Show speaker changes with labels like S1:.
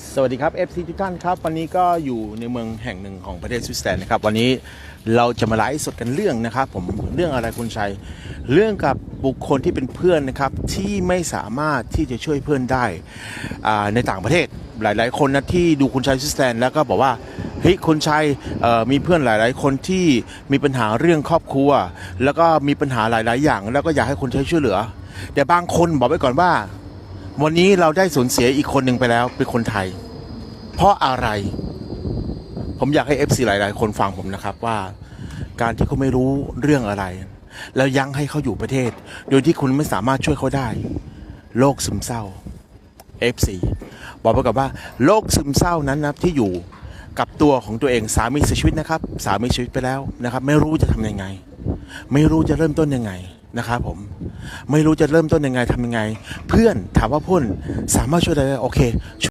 S1: สวัสดีครับ FC ทุกท่านครับ วันนี้ก็อยู่ในเมืองแห่งหนึ่งของประเทศสวิตเซอร์แลนด์นะครับ วันนี้เราจะมาไลฟ์สดกันเรื่องนะครับ ผมเรื่องอะไรคุณชัย เรื่องกับบุคคลที่เป็นเพื่อนนะครับ ที่ไม่สามารถที่จะช่วยเพื่อนได้ในต่างประเทศหลาย ๆ คนนะที่ดูคุณชัยสวิตเซอร์แลนด์แล้วก็บอกว่าเฮ้ยคุณชัยมีเพื่อนหลาย ๆ คนที่มีปัญหาเรื่องครอบครัว แล้วก็มีปัญหาหลาย ๆ อย่าง แล้วก็อยากให้คุณชัยช่วยเหลือ แต่บางคนบอกไว้ก่อนว่า วันนี้เราได้สูญเสียอีกคนหนึ่งไปแล้วเป็นคนไทย เพราะอะไร ผมอยากให้ FC หลาย ๆ คนฟังผมนะครับว่า การที่เขาไม่รู้เรื่องอะไร แล้วยังให้เขาอยู่ประเทศ โดยที่คุณไม่สามารถช่วยเขาได้โรคซึมเศร้า FC บอกไปกับว่าโรคซึมเศร้านั้นนะที่อยู่กับตัวของตัวเองสามีเสียชีวิตนะครับ สามีเสียชีวิตไปแล้วนะครับ ไม่รู้จะทำยังไง ไม่รู้จะเริ่มต้นยังไง นะครับผมไม่รู้จะเริ่มต้นยังไงทำยังไง เพื่อนถามว่าพุ่นสามารถช่วยได้ไหมโอเค